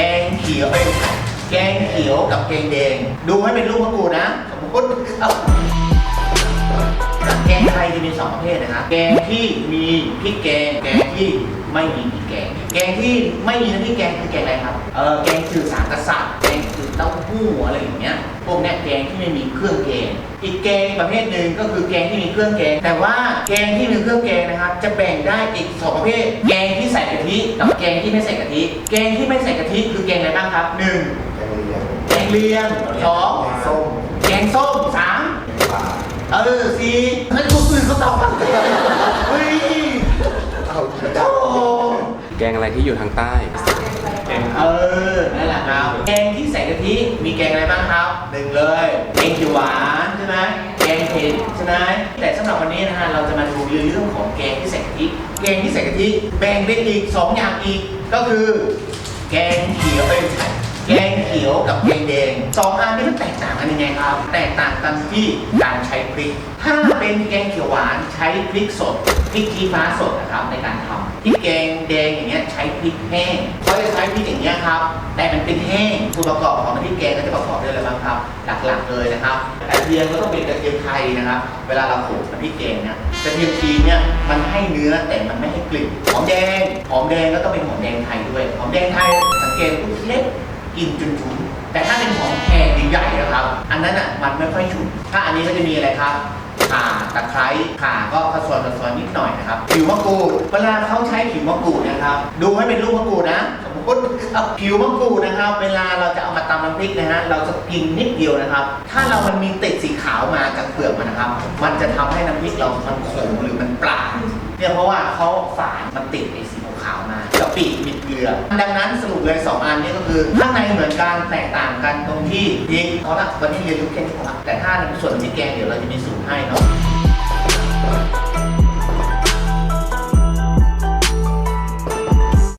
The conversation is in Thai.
แกงเขียว แกงเขียวกับแกงแดง ดูให้เป็นรูปพระกูนะ สมมติแกงไทยจะมีสองประเภทนะครับแกงที่มีพริกแกง แกงที่ไม่มีพริกแกง แกงที่ไม่มีน้ำพริกแกงคือแกงอะไรครับ เออแกงจือสารกระสับแกงจือเต้าหู้อะไรอย่างเงี้ย พวกนี้ยแกงที่ไม่มีเครื่องแกง อีกแกงประเภทหนึ่งก็คือแกงที่มีเครื่องแกง แต่ว่าแกงที่มีเครื่องแกงนะครับ จะแบ่งได้อีกสองประเภท แกงที่ใส่กะทิกับแกงที่ไม่ใส่กะทิ แกงที่ไม่ใส่กะทิคือแกงอะไรบ้างครับหนึ่งแกงเลียงแกงเลียงสองส้มแกงส้มสามปลาเออสี่เฮ้ยคนอื่นเขาตอบบ้างเฮ้ยเอาโอ้แกงอะไรที่อยู่ทางใต้ เออนั่นแหละครับ แกงที่ใส่กะทิมีแกงอะไรบ้างครับหนึ่งเลยแกงเขียวหวานใช่ไหมแกงเผ็ดใช่ไหมแต่สำหรับวันนี้นะฮะเราจะมาดูเรื่องของแกงที่ใส่กะทิแกงที่ใส่กะทิแบ่งเป็นอีกสองอย่างอีกก็คือ แกงเขียวเอ้ยไปใช่ แกงเขียวกับแกงแดงสองอันนี้มันแตกต่างกันยังไงครับ แตกต่างกันที่การใช้พริก ถ้าเป็นแกงเขียวหวานใช้พริกสดพริกชี้ฟ้าสดนะครับในการทำพริกแกงแดงอย่างเงี้ยใช้พริกแห้งเขาจะใช้พริกอย่างเงี้ยครับแต่มันเป็นแห้งส่วนประกอบของพริกแกงก็จะประกอบด้วยอะไรบ้างครับ หลักๆเลยนะครับกระเทียมก็ต้องเป็นกระเทียมไทยนะครับเวลาเราโขลกน้ำพริกแกงเนี่ยกระเทียมจีนเนี่ยมันให้เนื้อแต่มันไม่ให้กลิ่นหอมแดงหอมแดงก็ต้องเป็นหอมแดงไทยด้วยหอมแดงไทยสังเกตปุ๊บเล็ก กินจนฉุนแต่ถ้าเป็นของแพงใหญ่ๆนะครับ อันนั้นอะมันไม่ค่อยฉุนถ้าอันนี้ก็จะมีอะไรครับข่าตะไคร้ข่าก็กระซอยกระซอยนิดหน่อยนะครับผิวมะกรูดเวลาเขาใช้ผิวมะกรูดนะครับ ดูให้เป็นรูปมะกรูดนะสมมติเอาผิวมะกรูดนะครับ เวลาเราจะเอามาตำน้ำพริกนะฮะเราจะกินนิดเดียวนะครับ ถ้าเรามันมีติดสีขาวมาจากเปลือกมันนะครับ มันจะทำให้น้ำพริกเรามันขมหรือมันปลาเนี่ยเพราะว่าเขาฝานมันติดไอ้สีขาวมา กะปิบิดเกลือ ดังนั้นสรุปเลย 2 อันนี้ก็คือ ข้างในเหมือนกันแตกต่างกันตรงที่พริกเขาละวันนี้เรียนรู้แค่นี้พอแต่ถ้าในส่วนที่แกงเดี๋ยวเราจะมีสูตรให้เนาะ